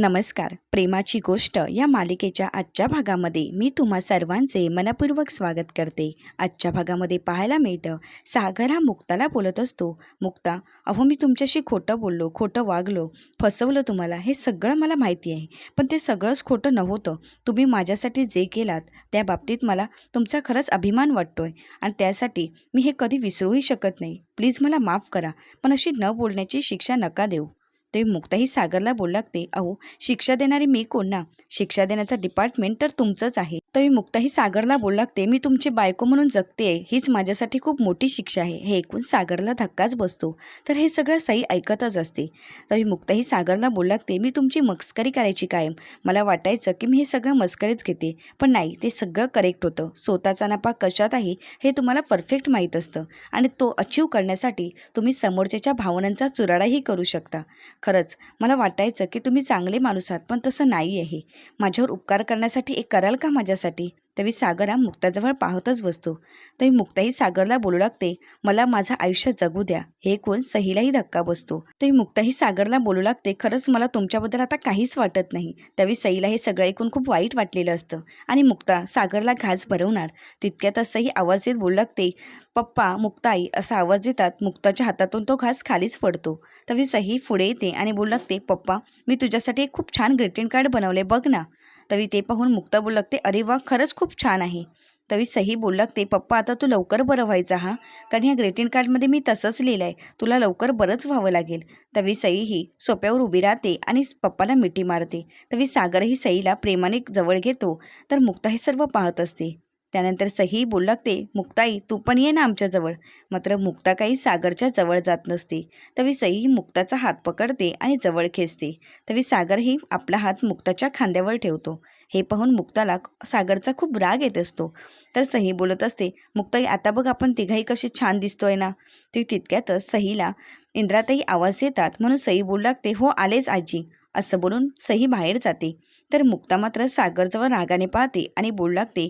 नमस्कार. प्रेमाची गोष्ट या मालिकेच्या आजच्या भागामध्ये मी तुम्हा सर्वांचे मनपूर्वक स्वागत करते. आजच्या भागामध्ये पाहायला मिळतं सागर हा मुक्ताला बोलत असतो. मुक्ता अहो मी तुमच्याशी खोटं बोललो खोटं वागलो फसवलं तुम्हाला हे सगळं मला माहिती आहे. पण ते सगळंच खोटं नव्हतं. तुम्ही माझ्यासाठी जे केलात त्या बाबतीत मला तुमचा खरंच अभिमान वाटतो आहे आणि त्यासाठी मी हे कधी विसरूही शकत नाही. प्लीज मला माफ करा पण अशी न बोलण्याची शिक्षा नका देऊ. ते मुक्ताही सागरला बोलू लागते अहो शिक्षा देणारी मी कोण ना? शिक्षा देण्याचं डिपार्टमेंट तर तुमचंच आहे. तर मी मुक्ताही सागरला बोलू लागते मी तुमची बायको म्हणून जगते हीच माझ्यासाठी खूप मोठी शिक्षा आहे. हे ऐकून सागरला धक्काच बसतो. तर हे सगळं सई ऐकतच असते. तर मी मुक्ताही सागरला बोलू लागते मी तुमची मस्करी करायची कायम. मला वाटायचं की मी हे सगळं मस्करीच घेते. पण नाही ते सगळं करेक्ट होतं. स्वतःचा नफा कशात आहे हे तुम्हाला परफेक्ट माहीत असतं. आणि तो अचीव करण्यासाठी तुम्ही समोरच्याच्या भावनांचा चुराडाही करू शकता. खरंच मला वाटायचं की तुम्ही चांगले माणूस आहात पण तसं नाही आहे माझ्यावर उपकार करण्यासाठी एक कराल का माझ्यासाठी? तरी सागर हा मुक्ताजवळ पाहतच बसतो. तरी मुक्ताही सागरला बोलू लागते मला माझं आयुष्य जगू द्या. हे कोण? सहीलाही धक्का बसतो. तरी मुक्ताही सागरला बोलू लागते खरंच मला तुमच्याबद्दल आता काहीच वाटत नाही. त्यावेळी सईला हे सगळं ऐकून खूप वाईट वाटलेलं असतं आणि मुक्ता सागरला घास भरवणार. तितक्यातच सही आवाज येत बोलू लागते पप्पा मुक्ताई असा आवाज देतात मुक्ताच्या हातातून तो घास खालीच पडतो. तरी सही पुढे येते आणि बोलू लागते पप्पा मी तुझ्यासाठी एक खूप छान ग्रीटिंग कार्ड बनवले बघ ना. तवी ते पाहून मुक्ता बोलू लागते अरे वा खरंच खूप छान आहे. तवी सही बोलू लागते पप्पा आता तू लवकर बरं व्हायचा हा? कारण ह्या ग्रेटिंग कार्डमध्ये मी तसंच लिहिलं आहे तुला लवकर बरंच व्हावं लागेल. तवी सई ही सोप्यावर उभी राहते आणि पप्पाला मिठी मारते. तवी सागरही सईला प्रेमाने जवळ घेतो तर मुक्ता हे सर्व पाहत असते. त्यानंतर सही बोलू लागते मुक्ताई तू पण ये ना आमच्याजवळ मात्र मुक्ता काही सागरच्या जवळ जात नसते. तवी सई मुक्ताचा हात पकडते आणि जवळ खेचते. तवी सागरही आपला हात मुक्ताच्या खांद्यावर ठेवतो. हे पाहून मुक्ताला सागरचा खूप राग येत असतो. तर सही बोलत असते मुक्ताई आता बघ आपण तिघाही कशी छान दिसतोय ना. ती तितक्यातच सहीला इंद्रातही आवाज येतात. म्हणून सई बोलू लागते हो आलेच आजी. असं बोलून सही बाहेर जाते. तर मुक्ता मात्र सागरजवळ रागाने पाहते आणि बोलू लागते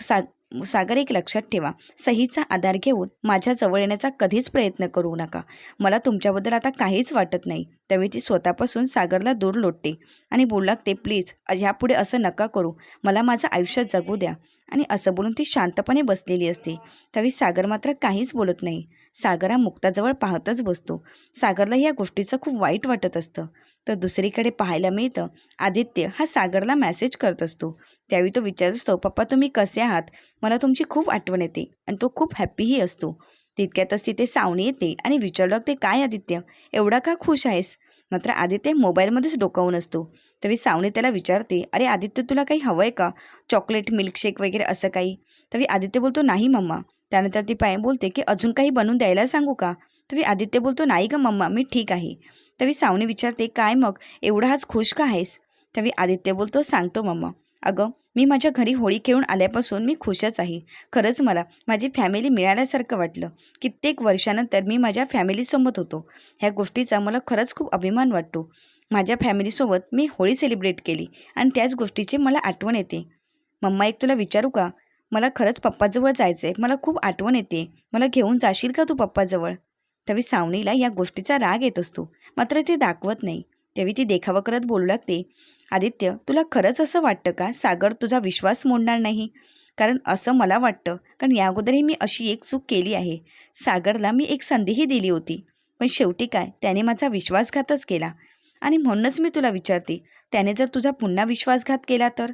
सा सागर एक लक्षात ठेवा. सहीचा आधार घेऊन माझ्या जवळ येण्याचा कधीच प्रयत्न करू नका. मला तुमच्याबद्दल आता काहीच वाटत नाही. त्यावेळी ती स्वतःपासून सागरला दूर लोटते आणि बोलू लागते प्लीज ह्यापुढे असं नका करू. मला माझं आयुष्य जगू द्या. आणि असं बोलून ती शांतपणे बसलेली असते. त्यावेळी सागर मात्र काहीच बोलत नाही. सागर हा मुक्ताजवळ पाहतच बसतो. सागरला या गोष्टीचं खूप वाईट वाटत असतं. तर दुसरीकडे पाहायला मिळतं आदित्य हा सागरला मॅसेज करत असतो. त्यावेळी तो विचारत असतो पप्पा तुम्ही कसे आहात? मला तुमची खूप आठवण येते आणि तो खूप हॅप्पीही असतो. तितक्यातच तिथे सावणी येते आणि विचारलं ते काय आदित्य? एवढा का खुश आहेस? मात्र आदित्य मोबाईलमध्येच डोकावून असतो. तरी सावणी त्याला विचारते अरे आदित्य तुला काही हवं आहे का? चॉकलेट मिल्कशेक वगैरे असं काही? तरी आदित्य बोलतो नाही मम्मा. त्यानंतर ती पाय बोलते की अजून काही बनवून द्यायला सांगू का? तरी आदित्य बोलतो नाही ग मम्मा मी ठीक आहे. तवी सावनी विचारते काय मग? एवढा हाच खुश का आहेस? तवी आदित्य बोलतो सांगतो मम्मा अगं मी माझ्या घरी होळी खेळून आल्यापासून मी खुशच आहे. खरंच मला माझी फॅमिली मिळाल्यासारखं वाटलं. कित्येक वर्षानंतर मी माझ्या फॅमिलीसोबत होतो. ह्या गोष्टीचा मला खरंच खूप अभिमान वाटतो. माझ्या फॅमिलीसोबत मी होळी सेलिब्रेट केली आणि त्याच गोष्टीची मला आठवण येते. मम्मा एक तुला विचारू का? मला खरंच पप्पाजवळ जायचं आहे मला खूप आठवण येते. मला घेऊन जाशील का तू पप्पाजवळ? त्यावेळी सावणीला या गोष्टीचा राग येत असतो. मात्र ते दाखवत नाही. त्यावेळी ती देखावा करत बोलू लागते आदित्य तुला खरंच असं वाटतं का? सागर तुझा विश्वास मोडणार नाही. कारण असं मला वाटतं. कारण या अगोदरही मी अशी एक चूक केली आहे. सागरला मी एक संधीही दिली होती. पण शेवटी काय? त्याने माझा विश्वासघातच केला. आणि म्हणूनच मी तुला विचारते त्याने जर तुझा पुन्हा विश्वासघात केला तर?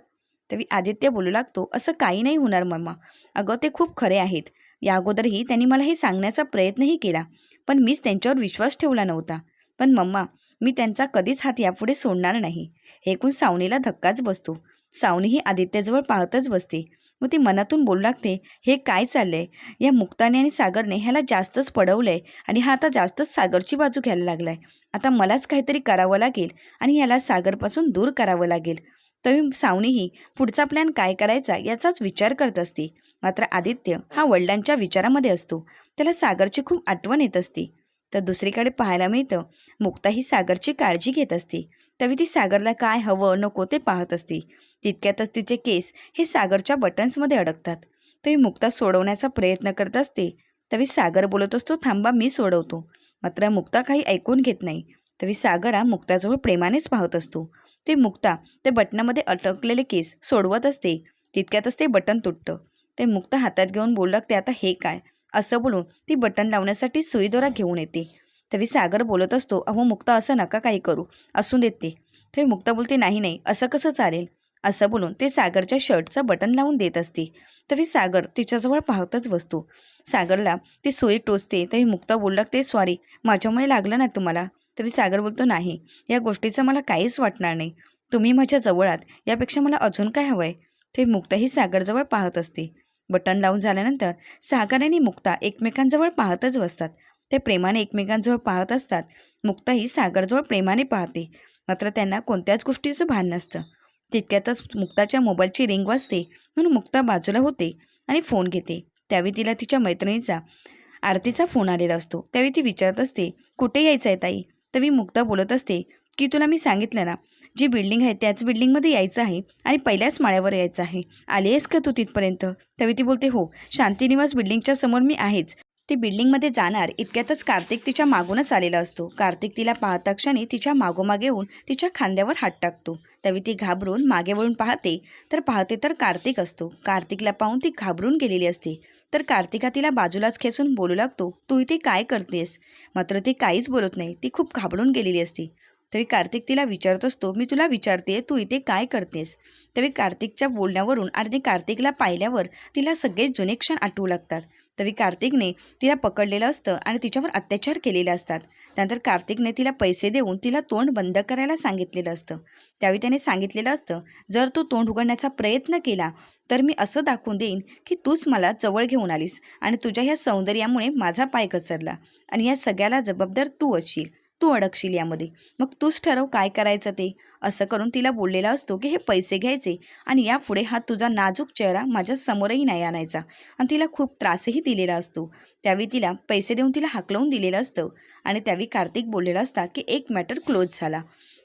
तरी आदित्य बोलू लागतो असं काही नाही होणार मम्मा. अगं ते खूप खरे आहेत. या अगोदरही त्यांनी मला हे सांगण्याचा प्रयत्नही केला पण मीच त्यांच्यावर विश्वास ठेवला नव्हता. पण मम्मा मी त्यांचा कधीच हात यापुढे सोडणार नाही. एकूण ऐकून सावनीला धक्काच बसतो. सावनी ही आदित्यजवळ पाहतच बसते. व ती मनातून बोलू लागते हे काय चाललंय? या मुक्ताने आणि सागरने ह्याला जास्तच पडवलंय आणि हा आता जास्तच सागरची बाजू घ्यायला लागलाय. आता मलाच काहीतरी करावं लागेल आणि ह्याला सागरपासून दूर करावं लागेल. तरी सावनीही पुढचा प्लॅन काय करायचा याचाच विचार करत असते. मात्र आदित्य हा वडिलांच्या विचारामध्ये असतो. त्याला सागरची खूप आठवण येत असते. तर दुसरीकडे पाहायला मिळतं मुक्ता ही सागरची काळजी घेत असते. तवी ती सागरला काय हवं नको ते पाहत असते. तितक्यातच तिचे केस हे सागरच्या बटन्समध्ये अडकतात. तरी मुक्ता सोडवण्याचा प्रयत्न करत असते. तवी सागर बोलत असतो थांबा मी सोडवतो. मात्र मुक्ता काही ऐकून घेत नाही. तवी सागर हा मुक्ताजवळ प्रेमानेच पाहत असतो. ते मुक्ता ते बटनामध्ये अटकलेले केस सोडवत असते. तितक्यातच ते बटन तुटतं. ते मुक्ता हातात घेऊन बोलू लागते आता हे काय? असं बोलून ती बटन लावण्यासाठी सुईदोरा घेऊन येते. तरी सागर बोलत असतो अहो मुक्ता असं नका काही करू. असून देते. तरी मुक्ता बोलते नाही नाही असं कसं चालेल? असं बोलून ते सागरच्या शर्टचं बटन लावून देत असते. तरी सागर तिच्याजवळ पाहतच बसतो. सागरला ती सोयी टोचते. तरी मुक्ता बोललं ते सॉरी माझ्यामुळे लागलं ना तुम्हाला. तरी सागर बोलतो नाही या गोष्टीचं मला काहीच वाटणार नाही. तुम्ही माझ्या जवळात यापेक्षा मला अजून काय हवं आहे ते मुक्ताही सागरजवळ पाहत असते. बटन लावून झाल्यानंतर सागर आणि मुक्ता एकमेकांजवळ पाहतच बसतात. ते प्रेमाने एकमेकांजवळ पाहत असतात. मुक्ताही सागरजवळ प्रेमाने पाहते. मात्र त्यांना कोणत्याच गोष्टीचं भान नसतं. तितक्यातच मुक्ताच्या मोबाईलची रिंग वाजते म्हणून मुक्ता बाजूला होते आणि फोन घेते. त्यावेळी तिला तिच्या मैत्रिणीचा आरतीचा फोन आलेला असतो. त्यावेळी ती विचारत असते कुठे यायचं आहे ताई? त्यावेळी मुक्ता बोलत असते की तुला मी सांगितलं ना जी बिल्डिंग आहे त्याच बिल्डिंगमध्ये यायचं आहे आणि पहिल्याच माळ्यावर यायचं आहे. आली आहेस का तू तिथपर्यंत? तवी ती बोलते हो शांतीनिवास बिल्डिंगच्या समोर मी आहेच. ती बिल्डिंगमध्ये जाणार इतक्यातच कार्तिक तिच्या मागूनच आलेला असतो. कार्तिक तिला पाहता क्षणी तिच्या मागोमागे येऊन तिच्या खांद्यावर हात टाकतो. तवी ती घाबरून मागे वळून पाहते तर पाहते तर कार्तिक असतो. कार्तिकला पाहून ती घाबरून गेलेली असते. तर कार्तिका तिला बाजूलाच खेचून बोलू लागतो तू इथे काय करतेस? मात्र ती काहीच बोलत नाही ती खूप घाबरून गेलेली असते. तरी कार्तिक तिला विचारत असतो मी तुला विचारते तू इथे काय करतेस? तरी कार्तिकच्या बोलण्यावरून आणि कार्तिकला पाहिल्यावर तिला सगळे जुने क्षण आठवू लागतात. तरी कार्तिकने तिला पकडलेलं असतं आणि तिच्यावर अत्याचार केलेले असतात. त्यानंतर कार्तिकने तिला पैसे देऊन तिला तोंड बंद करायला सांगितलेलं असतं. त्यावेळी त्याने सांगितलेलं असतं जर तू तोंड उघडण्याचा प्रयत्न केला तर मी असं दाखवून देईन की तूच मला जवळ घेऊन आलीस आणि तुझ्या ह्या सौंदर्यामुळे माझा पाय घसरला आणि या सगळ्याला जबाबदार तू असशील. तू अडकशील यामध्ये. मग तूच ठरव काय करायचं ते. असं करून तिला बोललेला असतो की हे पैसे घ्यायचे आणि यापुढे हा तुझा नाजूक चेहरा माझ्या समोरही नाही आणायचा. आणि तिला खूप त्रासही दिलेला असतो. त्यावेळी तिला पैसे देऊन तिला हाकलवून दिलेलं असतं. आणि त्यावेळी कार्तिक बोललेला असता की एक मॅटर क्लोज झाला.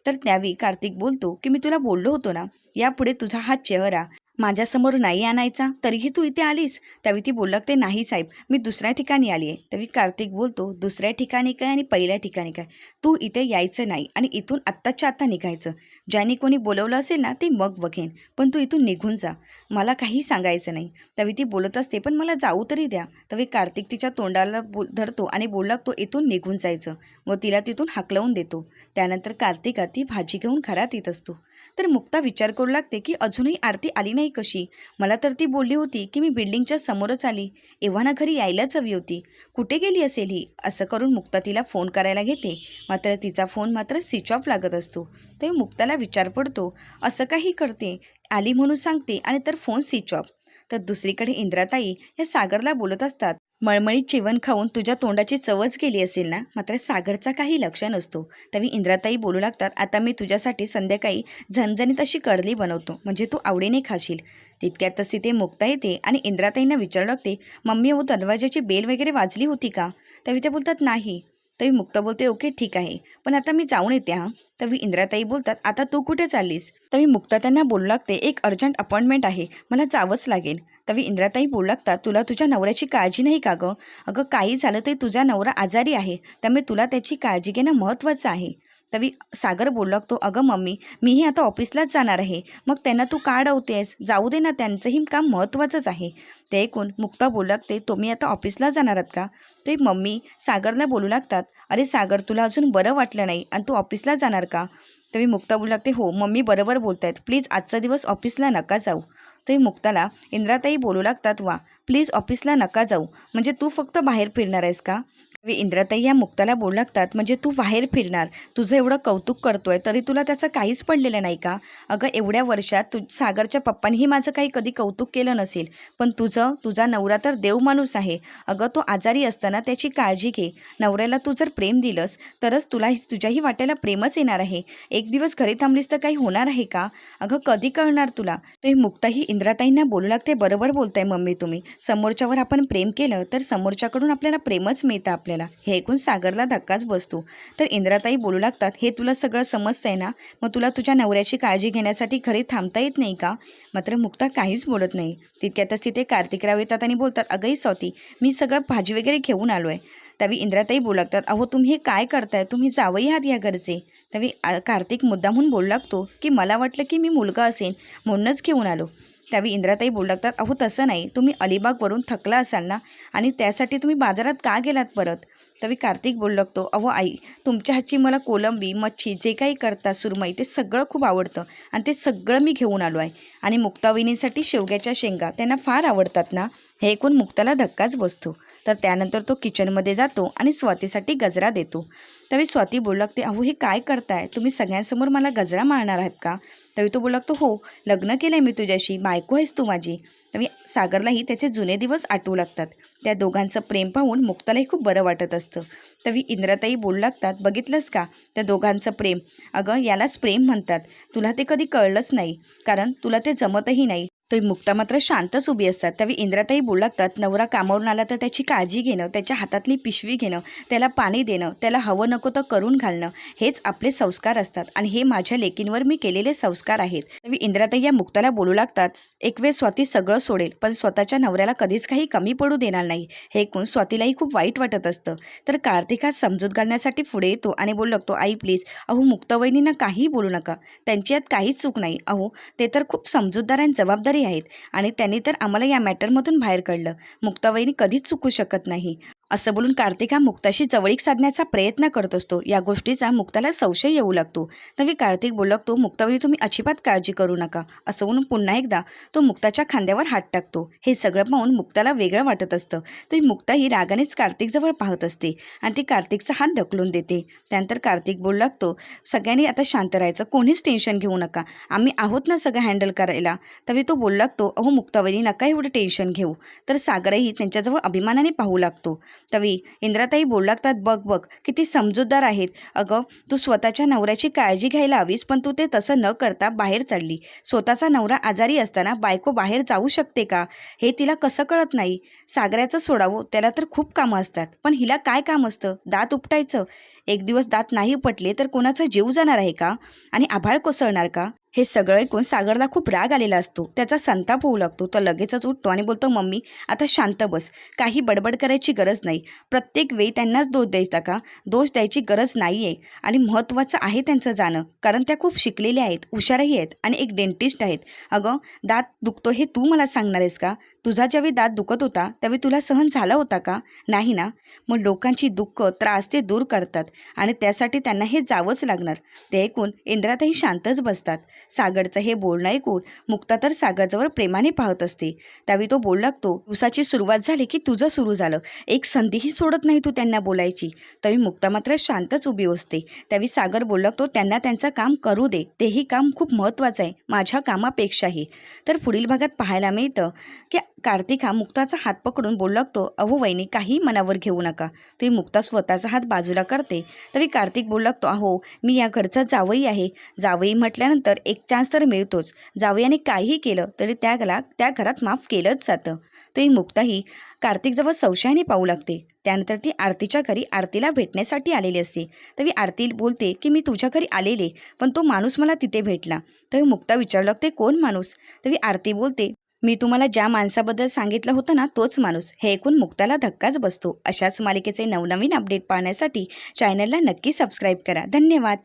तर त्यावेळी कार्तिक बोलतो की मी तुला बोललो होतो ना यापुढे तुझा हा चेहरा माझ्यासमोर नाही आणायचा तरीही तू इथे आलीस. त्यावेळी ती बोलत ते नाही साहेब मी दुसऱ्या ठिकाणी आली आहे. त्यावेळी कार्तिक बोलतो दुसऱ्या ठिकाणी काय आणि पहिल्या ठिकाणी काय? तू इथे यायचं नाही आणि इथून आत्ताच्या आत्ता निघायचं. ज्याने कोणी बोलवलं असेल ना ते मग बघेन. पण तू इथून निघून जा. मला काही सांगायचं नाही. त्यावेळी ती बोलत असते पण मला जाऊ तरी द्या. त्यावेळी कार्तिक तिच्या तोंडाला बोल धरतो आणि बोल लागतो इथून निघून जायचं. व तिला तिथून हाकलवून देतो. त्यानंतर कार्तिका ती भाजी घेऊन घरात येत असतो. तर मुक्ता विचार करू लागते की अजूनही आरती आली नाही कशी? मला तर ती बोलली होती की मी बिल्डिंगच्या समोरच आली. एव्हाना घरी यायलाच हवी होती. कुठे गेली असेल ही? असं करून मुक्ता तिला फोन करायला घेते. मात्र तिचा फोन मात्र स्विच ऑफ लागत असतो. ते मुक्ताला विचार पडतो. असं काही करते? आली म्हणून सांगते आणि तर फोन स्विच ऑफ. तर दुसरीकडे इंद्राताई या सागरला बोलत असतात. मळमळीत जेवण खाऊन तुझ्या तोंडाची चवच गेली असेल ना? मात्र सागरचा काही लक्ष नसतो. तवी इंद्राताई बोलू लागतात आता मी तुझ्यासाठी संध्याकाळी झणझणीत अशी कडली बनवतो म्हणजे तू आवडीने खाशील तितक्यातच तिथे मुक्ता येते आणि इंद्राताईंना विचारू लागते मम्मी हो दरवाजाची बेल वगैरे वाजली होती का तवी ते बोलतात नाही. तरी मुक्ता बोलते ओके ठीक आहे. पण आता मी जाऊन येते हां. तवी इंद्राताई बोलतात आता तू कुठे चाललीस? तवी मुक्ता त्यांना बोलू लागते एक अर्जंट अपॉइंटमेंट आहे मला जावंच लागेल. कवी इंद्राताई बोलू लागतात तुला तुझ्या नवऱ्याची काळजी नाही का गं? अगं काही झालं तरी तुझा नवरा आजारी आहे त्यामुळे तुला त्याची काळजी घेणं महत्त्वाचं आहे. तवी सागर बोलू लागतो अगं मम्मी मीही आता ऑफिसलाच जाणार आहे मग त्यांना तू का अडवतेस? जाऊ दे ना त्यांचंही काम महत्त्वाचंच आहे. ते ऐकून मुक्ता बोलू लागते तुम्ही आता ऑफिसला जाणार आहात का? ते मम्मी सागरला बोलू लागतात अरे सागर तुला अजून बरं वाटलं नाही आणि तू ऑफिसला जाणार का? तवी मुक्ता बोलू लागते हो मम्मी बरोबर बोलत आहेत प्लीज आजचा दिवस ऑफिसला नका जाऊ. तरी मुक्ताला इंद्राताई बोलू लागतात वा. प्लीज ऑफिसला नका जाऊ. म्हणजे तू फक्त बाहेर फिरणार आहेस का? इंद्रताई या मुक्ताला बोलू लागतात म्हणजे तू बाहेर फिरणार. तुझं एवढं कौतुक करतोय तरी तुला त्याचं काहीच पडलेलं नाही का? अगं एवढ्या वर्षात तू सागरच्या पप्पांनीही माझं काही कधी कौतुक केलं नसेल. पण तुझं तुझा नवरा तर देव माणूस आहे. अगं तो आजारी असताना त्याची काळजी घे. नवऱ्याला तू जर प्रेम दिलंस तरच तुला तुझ्याही वाट्याला प्रेमच येणार आहे. एक दिवस घरी थांबलीस तर काही होणार आहे का? अगं कधी कळणार तुला? ते मुक्ताही इंद्राताईंना बोलू लागते बरोबर बोलताय मम्मी तुम्ही. समोरच्यावर आपण प्रेम केलं तर समोरच्याकडून आपल्याला प्रेमच मिळतं आपल्याला. हे ऐकून सागरला धक्काच बसतो. तर इंद्राताई बोलू लागतात हे तुला सगळं समजतंय ना? मग तुला तुझ्या नवऱ्याची काळजी घेण्यासाठी घरी थांबता येत नाही का? मात्र मुक्ता काहीच बोलत नाही. तितक्यातच तिथे कार्तिकराव येतात आणि बोलतात अगंही सौती मी सगळं भाजी वगैरे घेऊन आलो आहे त्यावेळी इंद्राताई बोलू लागतात अहो तुम्ही हे काय करताय? तुम्ही जावई आहात या घरचे. त्यावेळी कार्तिक मुद्दामहून बोलू लागतो की मला वाटलं की मी मुलगा असेन म्हणूनच घेऊन आलो. त्यावेळी इंद्राताई बोलू लागतात अहो तसं नाही. तुम्ही अलिबागवरून थकला असाल ना? आणि त्यासाठी तुम्ही बाजारात का गेलात परत? तवी कार्तिक बोलू लागतो अहो आई तुमच्या हातची मला कोलंबी मच्छी जे काही करतात सुरमई ते सगळं खूप आवडतं आणि ते सगळं मी घेऊन आलो आहे. आणि मुक्ताविनीसाठी शेवग्याच्या शेंगा त्यांना फार आवडतात ना? हे ऐकून मुक्ताला धक्काच बसतो. तर त्यानंतर तो किचनमध्ये जातो आणि स्वातीसाठी गजरा देतो. तवी स्वाती बोलू लागते अहो हे काय करताय? तुम्ही सगळ्यांसमोर मला गजरा मारणार आहात का? तवी तो बोलू लागतो हो लग्न केलं आहे मी तुझ्याशी बायको आहेस तू माझी. त्यावेळी सागरलाही त्याचे जुने दिवस आठवू लागतात. त्या दोघांचं प्रेम पाहून मुक्तालाही खूप बरं वाटत असतं. तवी इंद्राताई बोलू लागतात बघितलंस का त्या दोघांचं प्रेम. अगं यालाच प्रेम म्हणतात. तुला ते कधी कळलंच नाही कारण तुला ते जमतही नाही. तो मुक्ता मात्र शांतच उभी असतात. त्यावेळी इंद्राताई बोलू लागतात नवरा कामावरून आला तर त्याची काळजी घेणं त्याच्या हातातली पिशवी घेणं त्याला पाणी देणं त्याला हवं नको तर करून घालणं हेच आपले संस्कार असतात आणि हे माझ्या लेकींवर मी केलेले संस्कार आहेत. त्यावेळी इंद्राताई या मुक्ताला बोलू लागतात एक वेळ स्वाती सगळं सोडेल पण स्वतःच्या नवऱ्याला कधीच काही कमी पडू देणार नाही. हे ऐकून स्वातीलाही खूप वाईट वाटत असतं. तर कार्तिक हा समजूत घालण्यासाठी पुढे येतो आणि बोलू लागतो आई प्लीज अहो मुक्तवहिनींना काहीही बोलू नका. त्यांची यात काहीच चूक नाही. अहो ते तर खूप समजूतदार आणि जबाबदारी आहेत. आणि त्यांनी तर आम्हाला या मॅटरमधून बाहेर काढलं. मुक्तावहिनी कधीच चुकू शकत नाही. असं बोलून कार्तिक हा मुक्ताशी जवळीक साधण्याचा प्रयत्न करत असतो. या गोष्टीचा मुक्ताला संशय येऊ लागतो. तरी कार्तिक बोलू लागतो मुक्तावहिनी तुम्ही अजिबात काळजी करू नका. असं म्हणून पुन्हा एकदा तो मुक्ताच्या खांद्यावर हात टाकतो. हे सगळं पाहून मुक्ताला वेगळं वाटत असतं. तरी मुक्ता ही रागानेच कार्तिकजवळ पाहत असते आणि ती कार्तिकचा हात ढकलून देते. त्यानंतर कार्तिक बोलू लागतो सगळ्यांनी आता शांत राहायचं. कोणीच टेन्शन घेऊ नका. आम्ही आहोत ना सगळं हँडल करायला. तरी तो बोलू लागतो अहो मुक्तावरी नका एवढं टेन्शन घेऊ? तर सागरही त्यांच्याजवळ अभिमानाने पाहू लागतो. तवी इंद्राताई बोलू लागतात बघ बघ किती समजूतदार आहेत. अगं तू स्वतःच्या नवऱ्याची काळजी घ्यायला हवीस पण तू ते तसं न करता बाहेर चालली. स्वतःचा नवरा आजारी असताना बायको बाहेर जाऊ शकते का? हे तिला कसं कळत नाही. सागऱ्याचं सोडावं त्याला तर खूप कामं असतात. पण हिला काय काम असतं? दात उपटायचं. एक दिवस दात नाही उपटले तर कोणाचा जीव जाणार आहे का? आणि आभाळ कोसळणार का? हे सगळं ऐकून सागरला खूप राग आलेला असतो. त्याचा संताप होऊ लागतो. तो लगेचच उठतो आणि बोलतो मम्मी आता शांत बस. काही बडबड करायची गरज नाही. प्रत्येक वेळी त्यांनाच दोष द्यायचा का? दोष द्यायची गरज नाही आहे आणि महत्त्वाचं आहे त्यांचं जाणं. कारण त्या खूप शिकलेल्या आहेत हुशारही आहेत आणि एक डेंटिस्ट आहेत. अगं दात दुखतो हे तू मला सांगणार आहेस का? तुझा ज्यावेळी दात दुखत होता त्यावेळी तुला सहन झाला होता का? नाही ना. मग लोकांची दुःख त्रास ते दूर करतात आणि त्यासाठी त्यांना हे जावंच लागणार. ते ऐकून इंद्रातही शांतच बसतात. सागरचं हे बोलणं ऐकून मुक्ता तर सागरजवळ प्रेमाने पाहत असते. त्यावेळी तो बोलू लागतो दिवसाची सुरुवात झाली की तुझं सुरू झालं. एक संधीही सोडत नाही तू त्यांना बोलायची. त्यावेळी मुक्ता मात्र शांतच उभी असते. त्यावेळी सागर बोलू लागतो त्यांना त्यांचं काम करू दे. तेही काम खूप महत्त्वाचं आहे. माझ्या कामापेक्षाही. तर पुढील भागात पाहायला मिळतं की कार्तिक हा मुक्ताचा हात पकडून बोलू लागतो अहो वहिनी काही मनावर घेऊ नका. तुम्ही मुक्ता स्वतःचा हात बाजूला करते. तरी कार्तिक बोलू लागतो अहो मी या घरचा जावई आहे. जावई म्हटल्यानंतर एक चान्स तर मिळतोच. जावयाने काहीही केलं तरी त्याला त्या घरात माफ केलंच जातं. तरी मुक्ताही कार्तिकजवळ संशयाने पाहू लागते. त्यानंतर ती आरतीच्या घरी आरतीला भेटण्यासाठी आलेली असते. तरी आरती बोलते की मी तुझ्या घरी आलेले पण तो माणूस मला तिथे भेटला. तरी मुक्ता विचारू लागते कोण माणूस? तरी आरती बोलते मी तुम्हाला ज्या माणसाबद्दल सांगितलं होतं ना तोच माणूस. हे ऐकून मुक्ताला धक्काच बसतो. अशाच मालिकेचे नवनवीन अपडेट पाहण्यासाठी चॅनलला नक्की सबस्क्राईब करा. धन्यवाद.